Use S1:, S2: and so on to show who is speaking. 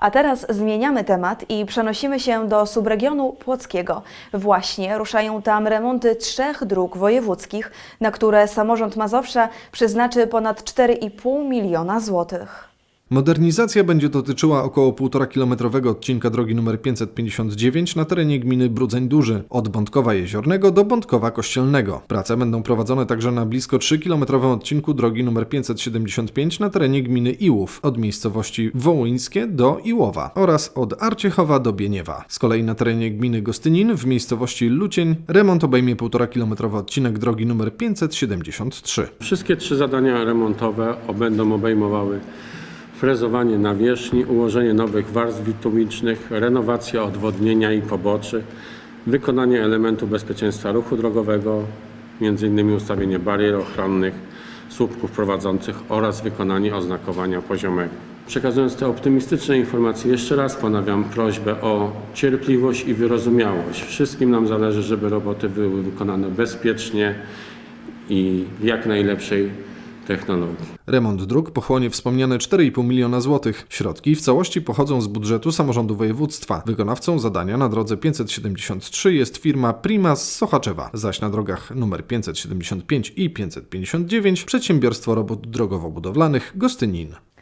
S1: A teraz zmieniamy temat i przenosimy się do subregionu płockiego. Właśnie ruszają tam remonty trzech dróg wojewódzkich, na które samorząd Mazowsza przeznaczy ponad 4,5 miliona złotych.
S2: Modernizacja będzie dotyczyła około 1,5-kilometrowego odcinka drogi nr 559 na terenie gminy Brudzeń Duży, od Bątkowa Jeziornego do Bątkowa Kościelnego. Prace będą prowadzone także na blisko 3-kilometrowym odcinku drogi nr 575 na terenie gminy Iłów, od miejscowości Wołyńskie do Iłowa oraz od Arciechowa do Bieniewa. Z kolei na terenie gminy Gostynin w miejscowości Lucień remont obejmie 1,5-kilometrowy odcinek drogi nr 573.
S3: Wszystkie trzy zadania remontowe będą obejmowały frezowanie nawierzchni, ułożenie nowych warstw bitumicznych, renowację odwodnienia i poboczy, wykonanie elementu bezpieczeństwa ruchu drogowego, m.in. ustawienie barier ochronnych, słupków prowadzących oraz wykonanie oznakowania poziomego. Przekazując te optymistyczne informacje, jeszcze raz ponawiam prośbę o cierpliwość i wyrozumiałość. Wszystkim nam zależy, żeby roboty były wykonane bezpiecznie i w jak najlepszej technologii.
S2: Remont dróg pochłonie wspomniane 4,5 miliona złotych. Środki w całości pochodzą z budżetu samorządu województwa. Wykonawcą zadania na drodze 573 jest firma Prima z Sochaczewa, zaś na drogach nr 575 i 559 przedsiębiorstwo robót drogowo-budowlanych Gostynin.